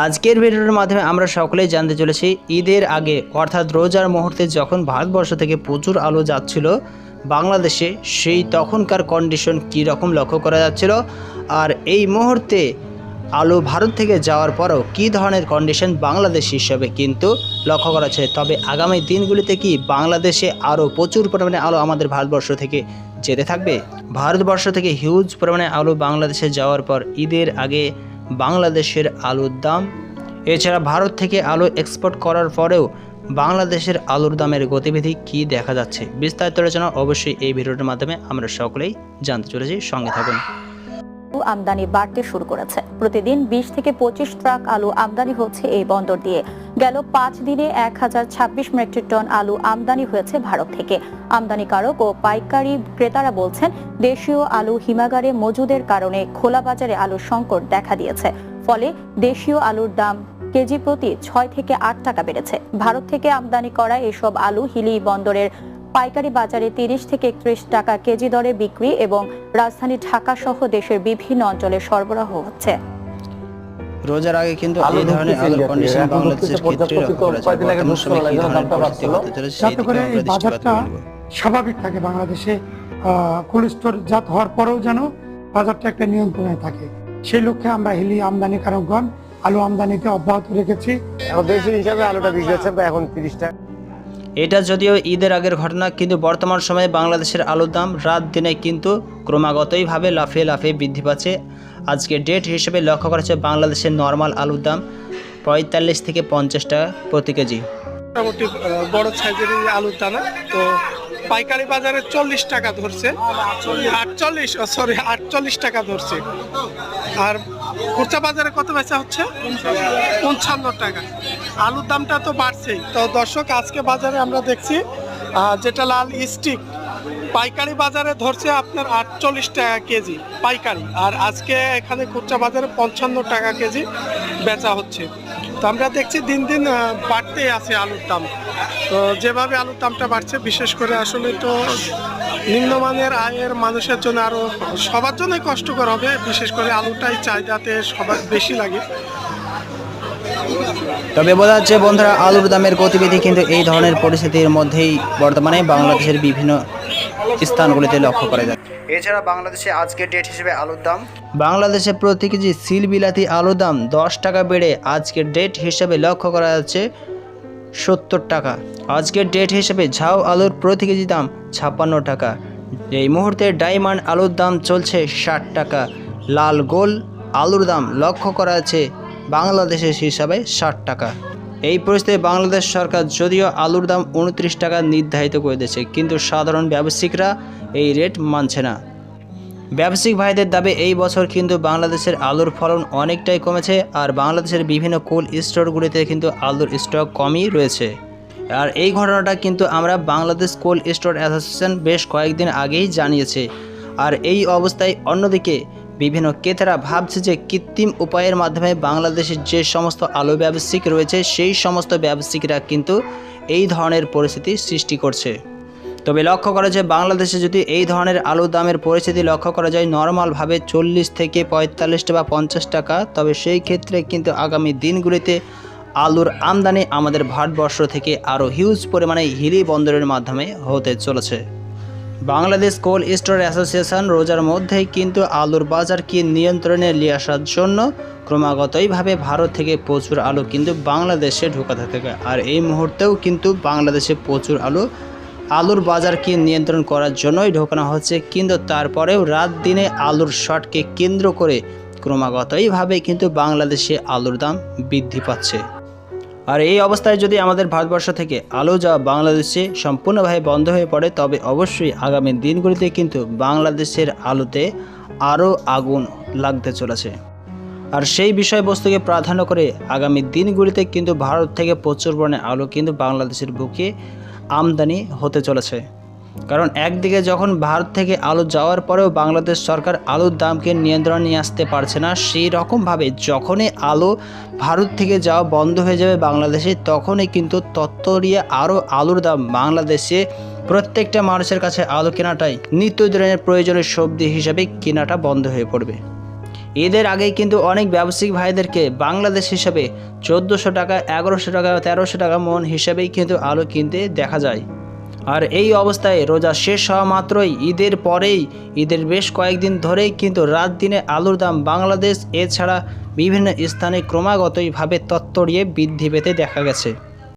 আজকের ভিডিওর মাধ্যমে আমরা সকলেই জানতে চলেছি ঈদের আগে, অর্থাৎ রোজার মুহূর্তে যখন ভারতবর্ষ থেকে প্রচুর আলো যাচ্ছিল বাংলাদেশে, সেই তখনকার কন্ডিশন কী রকম লক্ষ্য করা যাচ্ছিল? আর এই মুহূর্তে আলো ভারত থেকে যাওয়ার পরও কী ধরনের কন্ডিশন বাংলাদেশ হিসাবে কিন্তু লক্ষ্য করা যাচ্ছে তবে আগামী দিনগুলিতে কি বাংলাদেশে আরও প্রচুর পরিমাণে আলো আমাদের ভারতবর্ষ থেকে যেতে থাকবে? ভারতবর্ষ থেকে হিউজ পরিমাণে আলো বাংলাদেশে যাওয়ার পর ঈদের আগে বাংলাদেশের আলুর দাম। এছাড়া ভারত থেকে আলু এক্সপোর্ট করার পরেও বাংলাদেশের আলুর দামের গতিবিধি কি দেখা যাচ্ছে বিস্তারিত আলোচনা অবশ্যই এই ভিডিওটির মাধ্যমে আমরা সকলেই জানতে চলেছি। সঙ্গে থাকুন। আমদানি বাড়তে শুরু করেছে। প্রতিদিন বিশ থেকে পঁচিশ ট্রাক আলু আমদানি হচ্ছে এই বন্দর দিয়ে। গেল পাঁচ দিনে এক হাজার ছাব্বিশ মেট্রিক টন আলু আমদানি হয়েছে ভারত থেকে। আমদানিকারক ও পাইকারি ক্রেতারা বলছেন, দেশীয় আলু হিমাগারে মজুদের কারণে খোলা বাজারে আলুর সংকট দেখা দিয়েছে। ফলে দেশীয় আলুর দাম কেজি প্রতি ছয় থেকে আট টাকা বেড়েছে। ভারত থেকে আমদানি করা এসব আলু হিলি বন্দরের পাইকারি বাজারে তিরিশ থেকে একত্রিশ টাকা কেজি দরে বিক্রি এবং রাজধানী ঢাকা সহ দেশের বিভিন্ন অঞ্চলে সরবরাহ হচ্ছে। রোজার আগে কিন্তু এই ধরনের আলুর কন্ডিশন বাংলাদেশের ক্ষেত্রে কয়েকদিন কি ধরনের পরিস্থিতি হতে চলেছে যাতে করে এই বাজারটা স্বাভাবিক থাকে বাংলাদেশে কোল্ড স্টোর জাত হওয়ার পরেও যেন বাজারটা একটা নিয়ন্ত্রণে থাকে। সেই লক্ষ্যে আমরা হিলি আমদানিকারকগণ আলু আমদানিতে অব্যাহত রেখেছি। এখন দেশি হিসাবে আলুটা বিক্রি হচ্ছে এখন তিরিশ টাকা। এটা যদিও ঈদের আগের ঘটনা, কিন্তু বর্তমান সময়ে বাংলাদেশের আলুর দাম রাত দিনে কিন্তু ক্রমাগতইভাবে লাফিয়ে লাফিয়ে বৃদ্ধি পাচ্ছে। আজকে ডেট হিসেবে লক্ষ্য করা হচ্ছে বাংলাদেশের নর্মাল আলুর দাম পঁয়তাল্লিশ থেকে পঞ্চাশ টাকা প্রতি কেজি। মোটামুটি বড় সাইজের আলুর দানা, তো পাইকারি বাজারে চল্লিশ টাকা ধরছে। আটচল্লিশ সরি আটচল্লিশ টাকা ধরছে। আর খুচরা বাজারে কত বেচা হচ্ছে? পঞ্চান্ন টাকা। আলুর দামটা তো বাড়ছেই। তো দর্শক, আজকে বাজারে আমরা দেখছি যেটা লাল স্টিক, পাইকারি বাজারে ধরছে আপনার আটচল্লিশ টাকা কেজি, পাইকারি। আর আজকে এখানে খুচরা বাজারে পঞ্চান্ন টাকা কেজি বেচা হচ্ছে। তো আমরা দেখছি দিন দিন বাড়তেই আছে আলুর দাম। তো যেভাবে আলুর দামটা বাড়ছে, বিশেষ করে আসলে তো নিম্নমানের আয়ের মানুষের জন্য আরও সবার জন্যই কষ্টকর হবে। বিশেষ করে আলুটাই চাহিদাতে সবার বেশি লাগে। তবে বোঝা যাচ্ছে বন্ধুরা আলুর দামের গতিবিধি কিন্তু এই ধরনের পরিস্থিতির মধ্যেই বর্তমানে বাংলাদেশের বিভিন্ন স্থানগুলিতে লক্ষ্য করা যায়। এছাড়া বাংলাদেশে আজকের ডেট হিসেবে আলুর দাম? বাংলাদেশে প্রতি কেজি সিল বিলাতি আলুর দাম দশ টাকা বেড়ে আজকের ডেট হিসেবে লক্ষ্য করা যাচ্ছে সত্তর টাকা। আজকের ডেট হিসেবে ঝাউ আলুর প্রতি কেজি দাম ছাপ্পান্ন টাকা। এই মুহূর্তে ডায়মন্ড আলুর দাম চলছে ষাট টাকা। লাল গোল আলুর দাম লক্ষ্য করা আছে বাংলাদেশের হিসাবে ষাট টাকা। এই পরিস্থিতিতে বাংলাদেশ সরকার যদিও আলুর দাম উনত্রিশ টাকা নির্ধারিত করে দিয়েছে, কিন্তু সাধারণ ব্যবসায়িকরা এই রেট মানছে না। ব্যবসায়িক ভাইদের দাবি, এই বছর কিন্তু বাংলাদেশের আলুর ফলন অনেকটাই কমেছে আর বাংলাদেশের বিভিন্ন কোল্ড স্টোরগুলিতে কিন্তু আলুর স্টক কমই রয়েছে। আর এই ঘটনাটা কিন্তু আমরা বাংলাদেশ কোল্ড স্টোর অ্যাসোসিয়েশন বেশ কয়েকদিন আগেই জানিয়েছে। আর এই অবস্থায় অন্যদিকে বিভিন্ন ক্রেতারা ভাবছে যে কৃত্রিম উপায়ের মাধ্যমে বাংলাদেশের যে সমস্ত আলু ব্যবসায়িক রয়েছে, সেই সমস্ত ব্যবসায়িকরা কিন্তু এই ধরনের পরিস্থিতি সৃষ্টি করছে। তবে লক্ষ্য করা যায়, বাংলাদেশে যদি এই ধরনের আলুর দামের পরিস্থিতি লক্ষ্য করা যায়, নর্মালভাবে চল্লিশ থেকে পঁয়তাল্লিশ বা পঞ্চাশ টাকা, তবে সেই ক্ষেত্রে কিন্তু আগামী দিনগুলিতে আলুর আমদানি আমাদের ভারতবর্ষ থেকে আরও হিউজ পরিমাণে হিলি বন্দরের মাধ্যমে হতে চলেছে। বাংলাদেশ কোল্ড স্টোর অ্যাসোসিয়েশন রোজার মধ্যেই কিন্তু আলুর বাজারকে নিয়ন্ত্রণে নিয়ে আসার জন্য ক্রমাগতইভাবে ভারত থেকে প্রচুর আলু কিন্তু বাংলাদেশে ঢোকাতে থাকে। আর এই মুহূর্তেও কিন্তু বাংলাদেশে প্রচুর আলু, আলুর বাজারকে নিয়ন্ত্রণ করার জন্যই ঢোকানো হচ্ছে। কিন্তু তারপরেও রাত দিনে আলুর শটকে কেন্দ্র করে ক্রমাগতইভাবে কিন্তু বাংলাদেশে আলুর দাম বৃদ্ধি পাচ্ছে। আর এই অবস্থায় যদি আমাদের ভারতবর্ষ থেকে আলো যাওয়া বাংলাদেশে সম্পূর্ণভাবে বন্ধ হয়ে পড়ে, তবে অবশ্যই আগামী দিনগুলিতে কিন্তু বাংলাদেশের আলোতে আরও আগুন লাগতে চলেছে। আর সেই বিষয়বস্তুকে প্রাধান্য করে আগামী দিনগুলিতে কিন্তু ভারত থেকে প্রচুর পরিমাণে আলো কিন্তু বাংলাদেশের বুকে আমদানি হতে চলেছে। কারণ একদিকে যখন ভারত থেকে আলু যাওয়ার পরেও বাংলাদেশ সরকার আলুর দামকে নিয়ন্ত্রণে নিয়ে আসতে পারছে না, সেই রকমভাবে যখনই আলু ভারত থেকে যাওয়া বন্ধ হয়ে যাবে বাংলাদেশে, তখনই কিন্তু তত্ত্বরিয়ে আরও আলুর দাম বাংলাদেশে প্রত্যেকটা মানুষের কাছে আলু কেনাটাই নিত্যদিনের প্রয়োজনীয় সবজি হিসাবে কেনাটা বন্ধ হয়ে পড়বে। ঈদের আগেই কিন্তু অনেক ব্যবসায়িক ভাইদেরকে বাংলাদেশ হিসাবে চোদ্দোশো টাকা, এগারোশো টাকা, তেরোশো টাকা মন হিসাবেই কিন্তু আলু কিনতে দেখা যায়। আর এই অবস্থায় রোজা শেষ হওয়া মাত্রই ঈদের পরেই, ঈদের বেশ কয়েকদিন ধরেই কিন্তু রাত দিনে আলুর দাম বাংলাদেশ, এছাড়া বিভিন্ন স্থানে ক্রমাগতইভাবে তত্তরিয়ে বৃদ্ধি পেতে দেখা গেছে।